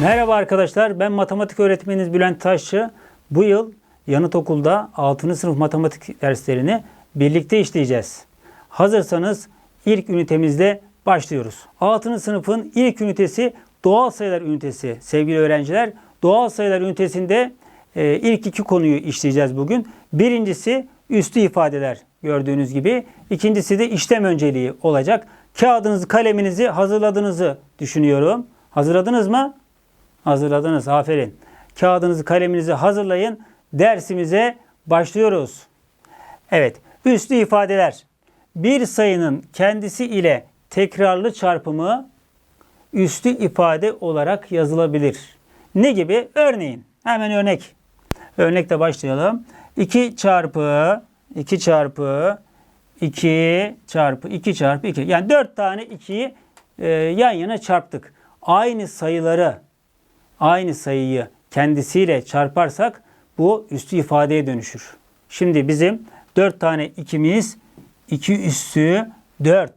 Merhaba arkadaşlar, ben matematik öğretmeniniz Bülent Taşçı. Bu yıl Yanıt Okul'da 6. sınıf matematik derslerini birlikte işleyeceğiz. Hazırsanız ilk ünitemizle başlıyoruz. 6. sınıfın ilk ünitesi doğal sayılar ünitesi sevgili öğrenciler. Doğal sayılar ünitesinde e, ilk iki konuyu işleyeceğiz bugün. Birincisi üstü ifadeler gördüğünüz gibi. İkincisi de işlem önceliği olacak. Kağıdınızı, kaleminizi hazırladığınızı düşünüyorum. Hazırladınız mı? Hazırladınız. Aferin. Kağıdınızı, kaleminizi hazırlayın. Dersimize başlıyoruz. Evet. Üslü ifadeler. Bir sayının kendisi ile tekrarlı çarpımı üslü ifade olarak yazılabilir. Ne gibi? Örneğin. Hemen örnek. Örnekle başlayalım. 2 çarpı 2 çarpı 2 çarpı 2 çarpı 2. Yani 4 tane 2'yi e, yan yana çarptık. Aynı sayıları aynı sayıyı kendisiyle çarparsak bu üstü ifadeye dönüşür. Şimdi bizim 4 tane 2'miz 2 üstü 4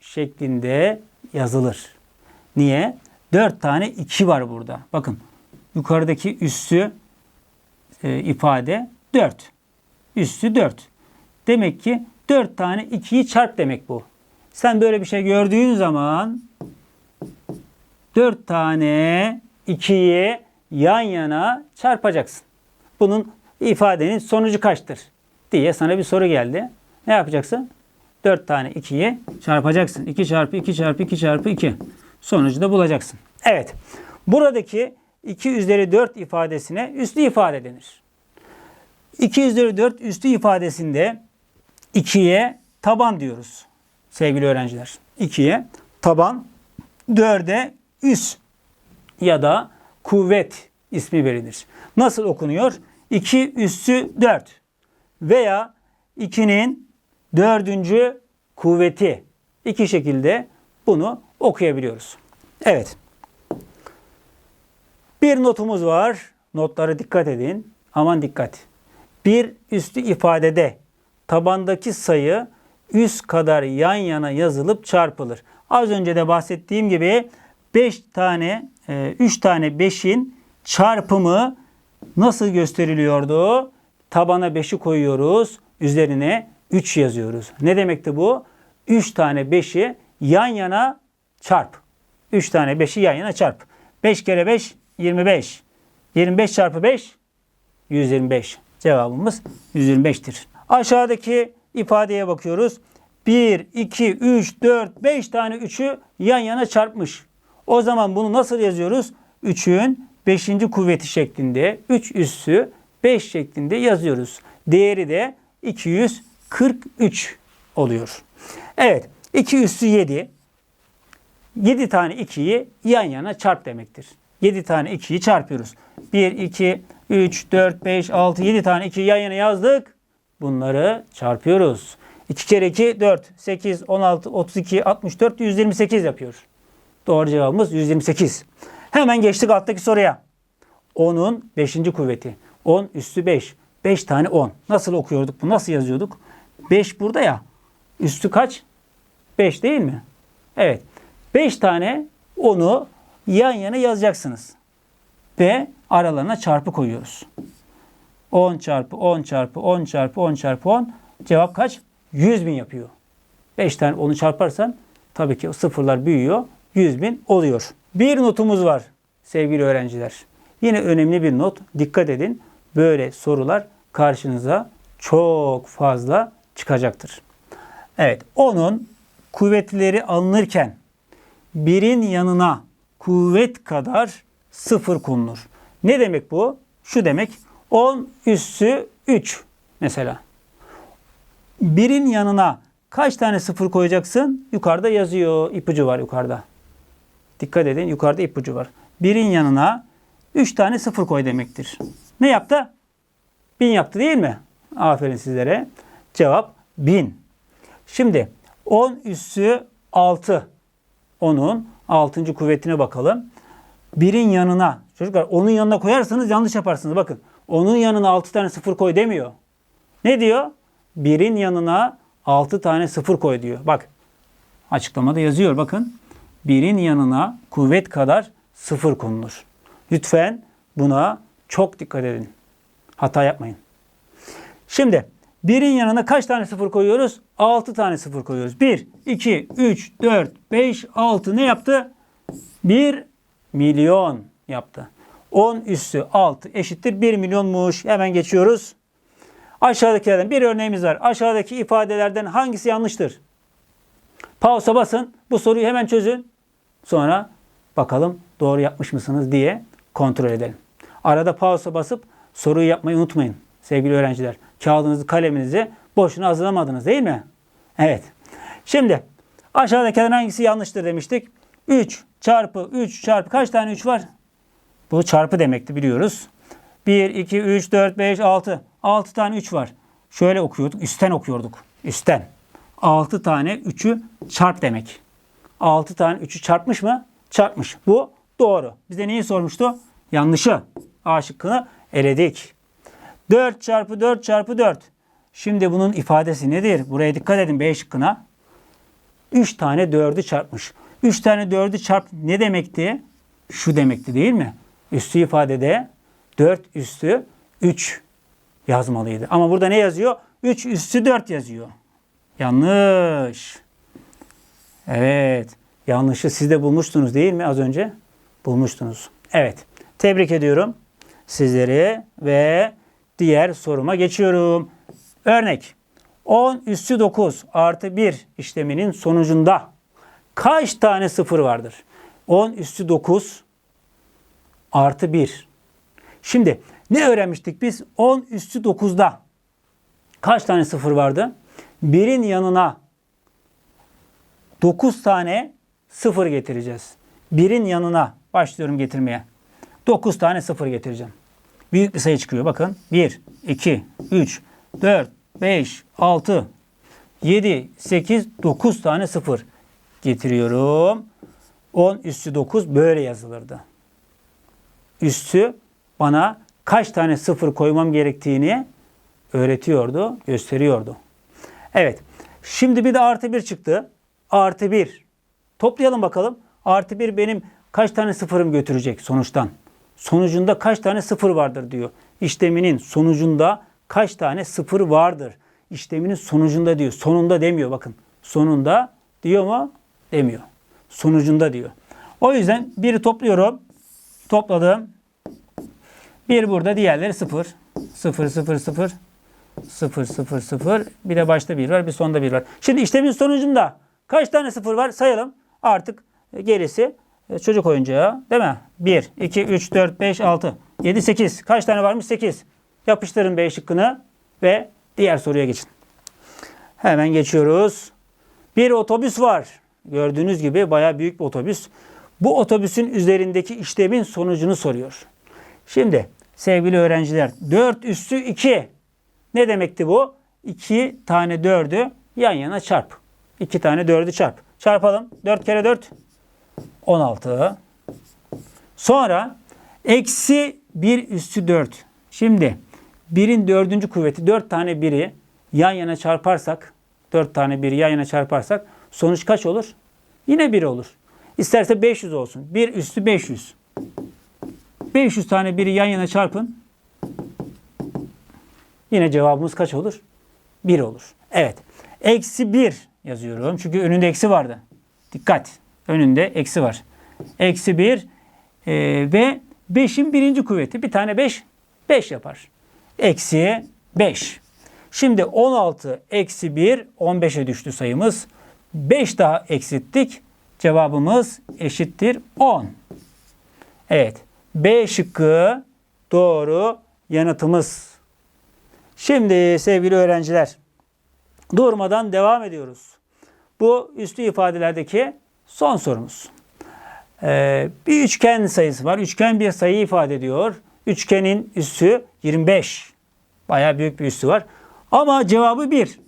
şeklinde yazılır. Niye? 4 tane 2 var burada. Bakın yukarıdaki üstü e, ifade 4. Üstü 4. Demek ki 4 tane 2'yi çarp demek bu. Sen böyle bir şey gördüğün zaman 4 tane 2'yi yan yana çarpacaksın. Bunun ifadenin sonucu kaçtır diye sana bir soru geldi. Ne yapacaksın? 4 tane 2'yi çarpacaksın. 2 çarpı 2 çarpı 2 çarpı 2. Sonucu da bulacaksın. Evet. Buradaki 2 üzeri 4 ifadesine üslü ifade denir. 2 üzeri 4 üslü ifadesinde 2'ye taban diyoruz sevgili öğrenciler. 2'ye taban, 4'e üs ya da kuvvet ismi verilir. Nasıl okunuyor? 2 üssü 4 veya 2'nin dördüncü kuvveti. İki şekilde bunu okuyabiliyoruz. Evet. Bir notumuz var. Notlara dikkat edin. Aman dikkat. Bir üstü ifadede tabandaki sayı üst kadar yan yana yazılıp çarpılır. Az önce de bahsettiğim gibi 5 tane, 3 tane 5'in çarpımı nasıl gösteriliyordu? Tabana 5'i koyuyoruz. Üzerine 3 yazıyoruz. Ne demekti bu? 3 tane 5'i yan yana çarp. 3 tane 5'i yan yana çarp. 5 kere 5 25. 25 çarpı 5 125. Cevabımız 125'tir. Aşağıdaki ifadeye bakıyoruz. 1, 2, 3, 4, 5 tane 3'ü yan yana çarpmış. O zaman bunu nasıl yazıyoruz? 3'ün 5. kuvveti şeklinde 3 üssü 5 şeklinde yazıyoruz. Değeri de 243 oluyor. Evet 2 üssü 7. 7 tane 2'yi yan yana çarp demektir. 7 tane 2'yi çarpıyoruz. 1, 2, 3, 4, 5, 6, 7 tane 2'yi yan yana yazdık. Bunları çarpıyoruz. 2 kere 2 4, 8, 16, 32, 64, 128 yapıyor. Doğru cevabımız 128. Hemen geçtik alttaki soruya. 10'un 5. kuvveti. 10 üstü 5. 5 tane 10. Nasıl okuyorduk bu? Nasıl yazıyorduk? 5 burada ya. Üstü kaç? 5 değil mi? Evet. 5 tane 10'u yan yana yazacaksınız. Ve aralarına çarpı koyuyoruz. 10 çarpı 10 çarpı 10 çarpı 10 çarpı 10. Cevap kaç? 100 bin yapıyor. 5 tane 10'u çarparsan tabii ki sıfırlar büyüyor. 100 bin oluyor. Bir notumuz var sevgili öğrenciler. Yine önemli bir not. Dikkat edin. Böyle sorular karşınıza çok fazla çıkacaktır. Evet. Onun kuvvetleri alınırken birin yanına kuvvet kadar sıfır konulur. Ne demek bu? Şu demek 10 üssü 3 mesela. Birin yanına kaç tane sıfır koyacaksın? Yukarıda yazıyor. ipucu var yukarıda. Dikkat edin yukarıda ipucu var. Birin yanına 3 tane sıfır koy demektir. Ne yaptı? 1000 yaptı değil mi? Aferin sizlere. Cevap 1000. Şimdi 10 üssü 6. Onun 6. kuvvetine bakalım. Birin yanına çocuklar onun yanına koyarsanız yanlış yaparsınız. Bakın onun yanına 6 tane sıfır koy demiyor. Ne diyor? Birin yanına 6 tane sıfır koy diyor. Bak açıklamada yazıyor bakın. Birin yanına kuvvet kadar sıfır konulur. Lütfen buna çok dikkat edin. Hata yapmayın. Şimdi birin yanına kaç tane sıfır koyuyoruz? 6 tane sıfır koyuyoruz. 1, 2, 3, 4, 5, 6 ne yaptı? 1 milyon yaptı. 10 üssü 6 eşittir 1 milyonmuş. Hemen geçiyoruz. Aşağıdakilerden bir örneğimiz var. Aşağıdaki ifadelerden hangisi yanlıştır? Pausa basın. Bu soruyu hemen çözün. Sonra bakalım doğru yapmış mısınız diye kontrol edelim. Arada pausa basıp soruyu yapmayı unutmayın sevgili öğrenciler. Kağıdınızı, kaleminizi boşuna hazırlamadınız değil mi? Evet. Şimdi aşağıdakilerden hangisi yanlıştır demiştik. 3 çarpı 3 çarpı kaç tane 3 var? Bu çarpı demekti biliyoruz. 1, 2, 3, 4, 5, 6. 6 tane 3 var. Şöyle okuyorduk. Üstten okuyorduk. Üstten. 6 tane 3'ü çarp demek. 6 tane 3'ü çarpmış mı? Çarpmış. Bu doğru. Bize neyi sormuştu? Yanlışı. A şıkkını eledik. 4 çarpı 4 çarpı 4. Şimdi bunun ifadesi nedir? Buraya dikkat edin B şıkkına. 3 tane 4'ü çarpmış. 3 tane 4'ü çarp ne demekti? Şu demekti değil mi? Üstü ifadede 4 üstü 3 yazmalıydı. Ama burada ne yazıyor? 3 üstü 4 yazıyor. Yanlış. Evet. Yanlışı siz de bulmuştunuz değil mi az önce? Bulmuştunuz. Evet. Tebrik ediyorum sizleri ve diğer soruma geçiyorum. Örnek. 10 üstü 9 artı 1 işleminin sonucunda kaç tane sıfır vardır? 10 üstü 9 artı 1. Şimdi ne öğrenmiştik biz? 10 üstü 9'da kaç tane sıfır vardı? 1'in yanına 9 tane sıfır getireceğiz. 1'in yanına başlıyorum getirmeye. 9 tane sıfır getireceğim. Büyük bir sayı çıkıyor bakın. 1, 2, 3, 4, 5, 6, 7, 8, 9 tane sıfır getiriyorum. 10 üstü 9 böyle yazılırdı. Üstü bana kaç tane sıfır koymam gerektiğini öğretiyordu, gösteriyordu. Evet. Şimdi bir de artı 1 çıktı. Artı 1. Toplayalım bakalım. Artı 1 benim kaç tane sıfırım götürecek sonuçtan? Sonucunda kaç tane sıfır vardır diyor. İşleminin sonucunda kaç tane sıfır vardır? İşleminin sonucunda diyor. Sonunda demiyor bakın. Sonunda diyor mu? Demiyor. Sonucunda diyor. O yüzden biri topluyorum. Topladım. Bir burada diğerleri sıfır. Sıfır, sıfır, sıfır. Sıfır, sıfır, sıfır. Bir de başta bir var, bir sonda bir var. Şimdi işlemin sonucunda kaç tane sıfır var sayalım. Artık gerisi e, çocuk oyuncağı değil mi? 1, 2, 3, 4, 5, 6, 7, 8. Kaç tane varmış? 8. Yapıştırın B şıkkını ve diğer soruya geçin. Hemen geçiyoruz. Bir otobüs var. Gördüğünüz gibi bayağı büyük bir otobüs. Bu otobüsün üzerindeki işlemin sonucunu soruyor. Şimdi sevgili öğrenciler 4 üstü 2 ne demekti bu? 2 tane 4'ü yan yana çarp. 2 tane 4'ü çarp. Çarpalım. 4 kere 4 16. Sonra eksi 1 üstü 4. Şimdi 1'in dördüncü kuvveti 4 tane 1'i yan yana çarparsak 4 tane 1'i yan yana çarparsak sonuç kaç olur? Yine 1 olur. İsterse 500 olsun. 1 üstü 500. 500 tane 1'i yan yana çarpın. Yine cevabımız kaç olur? 1 olur. Evet. Eksi 1 yazıyorum. Çünkü önünde eksi vardı. Dikkat. Önünde eksi var. Eksi 1 e, ve 5'in birinci kuvveti. Bir tane 5, 5 yapar. Eksi 5. Şimdi 16 eksi 1, 15'e düştü sayımız. 5 daha eksilttik. Cevabımız eşittir 10. Evet. B şıkkı doğru yanıtımız. Şimdi sevgili öğrenciler durmadan devam ediyoruz. Bu üstü ifadelerdeki son sorumuz. Ee, bir üçgen sayısı var. Üçgen bir sayı ifade ediyor. Üçgenin üssü 25. Bayağı büyük bir üssü var. Ama cevabı 1.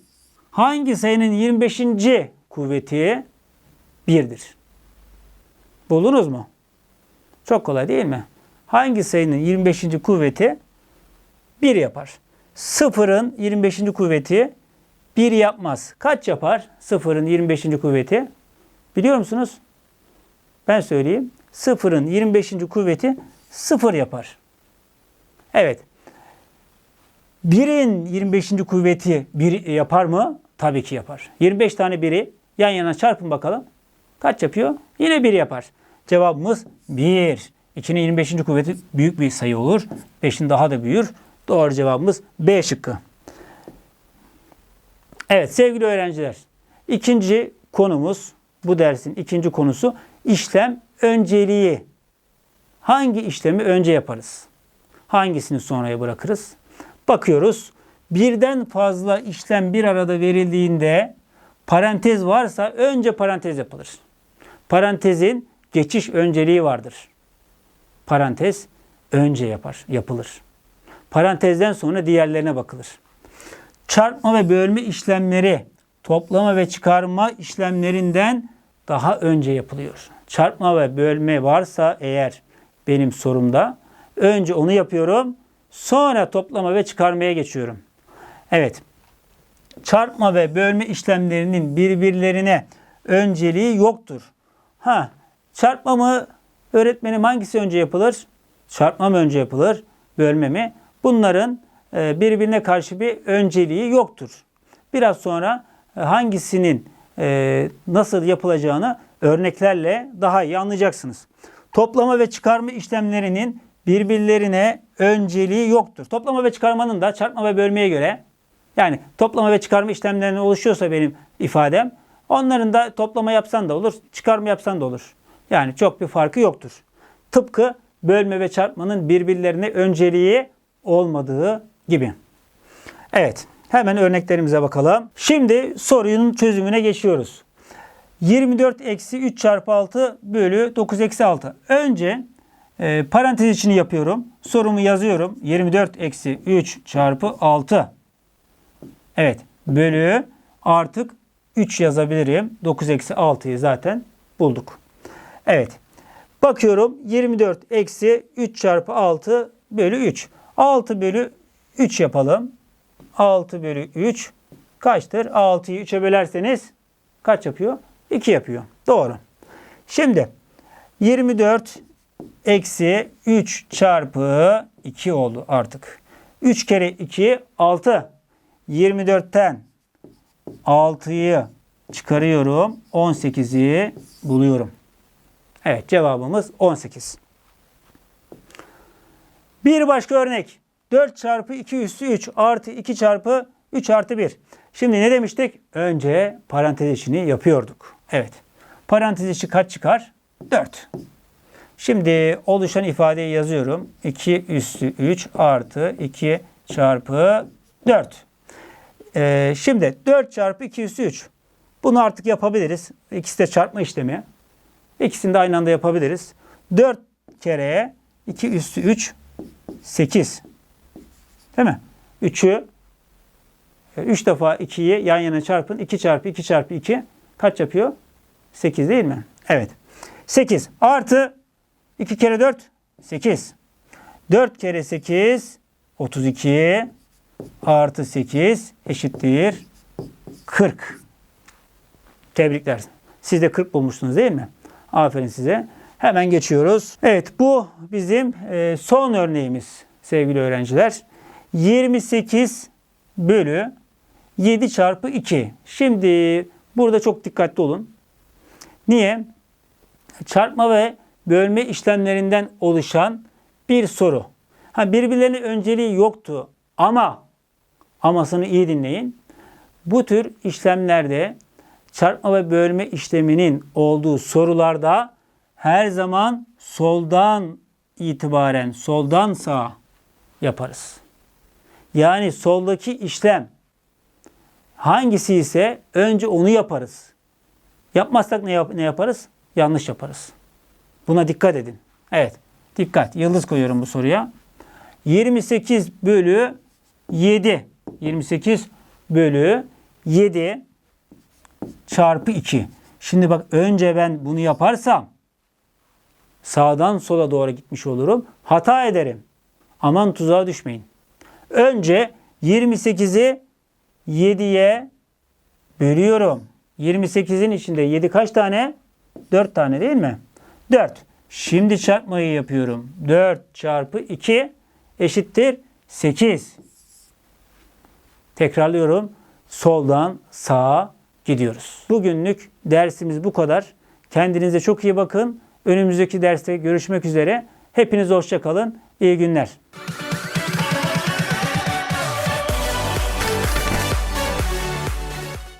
Hangi sayının 25. kuvveti 1'dir? Buldunuz mu? Çok kolay değil mi? Hangi sayının 25. kuvveti 1 yapar? Sıfırın 25. kuvveti 1 yapmaz. Kaç yapar? Sıfırın 25. kuvveti. Biliyor musunuz? Ben söyleyeyim. Sıfırın 25. kuvveti 0 yapar. Evet. 1'in 25. kuvveti 1 yapar mı? Tabii ki yapar. 25 tane biri yan yana çarpın bakalım. Kaç yapıyor? Yine 1 yapar. Cevabımız 1. 2'nin 25. kuvveti büyük bir sayı olur. 5'in daha da büyür. Doğru cevabımız B şıkkı. Evet sevgili öğrenciler. ikinci konumuz bu dersin ikinci konusu işlem önceliği. Hangi işlemi önce yaparız? Hangisini sonraya bırakırız? Bakıyoruz. Birden fazla işlem bir arada verildiğinde parantez varsa önce parantez yapılır. Parantezin geçiş önceliği vardır. Parantez önce yapar, yapılır. Parantezden sonra diğerlerine bakılır. Çarpma ve bölme işlemleri toplama ve çıkarma işlemlerinden daha önce yapılıyor. Çarpma ve bölme varsa eğer benim sorumda önce onu yapıyorum. Sonra toplama ve çıkarmaya geçiyorum. Evet. Çarpma ve bölme işlemlerinin birbirlerine önceliği yoktur. Ha, çarpma mı öğretmenim hangisi önce yapılır? Çarpma mı önce yapılır? Bölme mi? Bunların birbirine karşı bir önceliği yoktur. Biraz sonra e, hangisinin e, nasıl yapılacağını örneklerle daha iyi anlayacaksınız. Toplama ve çıkarma işlemlerinin birbirlerine önceliği yoktur. Toplama ve çıkarmanın da çarpma ve bölmeye göre yani toplama ve çıkarma işlemlerine oluşuyorsa benim ifadem onların da toplama yapsan da olur, çıkarma yapsan da olur. Yani çok bir farkı yoktur. Tıpkı bölme ve çarpmanın birbirlerine önceliği olmadığı gibi. Evet, hemen örneklerimize bakalım. Şimdi sorunun çözümüne geçiyoruz. 24 eksi 3 çarpı 6 bölü 9 eksi 6. Önce e, parantez içini yapıyorum. Sorumu yazıyorum. 24 eksi 3 çarpı 6. Evet. Bölü artık 3 yazabilirim. 9 eksi 6'yı zaten bulduk. Evet. Bakıyorum 24 eksi 3 çarpı 6 bölü 3. 6 bölü 3 yapalım. 6 bölü 3 kaçtır? 6'yı 3'e bölerseniz kaç yapıyor? 2 yapıyor. Doğru. Şimdi 24 eksi 3 çarpı 2 oldu artık. 3 kere 2 6. 24'ten 6'yı çıkarıyorum. 18'i buluyorum. Evet cevabımız 18. Bir başka örnek. 4 çarpı 2 üstü 3 artı 2 çarpı 3 artı 1. Şimdi ne demiştik? Önce parantez içini yapıyorduk. Evet. Parantez içi kaç çıkar? 4. Şimdi oluşan ifadeyi yazıyorum. 2 üstü 3 artı 2 çarpı 4. Ee, şimdi 4 çarpı 2 üstü 3. Bunu artık yapabiliriz. İkisi de çarpma işlemi. İkisini de aynı anda yapabiliriz. 4 kere 2 üstü 3 8. Değil mi? 3'ü 3 defa 2'yi yan yana çarpın. 2 çarpı 2 çarpı 2 kaç yapıyor? 8 değil mi? Evet. 8 artı 2 kere 4 8. 4 kere 8 32 artı 8 eşittir 40. Tebrikler. Siz de 40 bulmuşsunuz değil mi? Aferin size. Hemen geçiyoruz. Evet bu bizim e, son örneğimiz sevgili öğrenciler. 28 bölü 7 çarpı 2. Şimdi burada çok dikkatli olun. Niye? Çarpma ve bölme işlemlerinden oluşan bir soru. Ha birbirlerinin önceliği yoktu ama amasını iyi dinleyin. Bu tür işlemlerde çarpma ve bölme işleminin olduğu sorularda her zaman soldan itibaren soldan sağa yaparız. Yani soldaki işlem hangisi ise önce onu yaparız. Yapmazsak ne, yap- ne yaparız? Yanlış yaparız. Buna dikkat edin. Evet. Dikkat. Yıldız koyuyorum bu soruya. 28 bölü 7. 28 bölü 7 çarpı 2. Şimdi bak önce ben bunu yaparsam sağdan sola doğru gitmiş olurum. Hata ederim. Aman tuzağa düşmeyin. Önce 28'i 7'ye bölüyorum. 28'in içinde 7 kaç tane? 4 tane değil mi? 4. Şimdi çarpmayı yapıyorum. 4 çarpı 2 eşittir 8. Tekrarlıyorum. Soldan sağa gidiyoruz. Bugünlük dersimiz bu kadar. Kendinize çok iyi bakın. Önümüzdeki derste görüşmek üzere. Hepiniz hoşça kalın. İyi günler.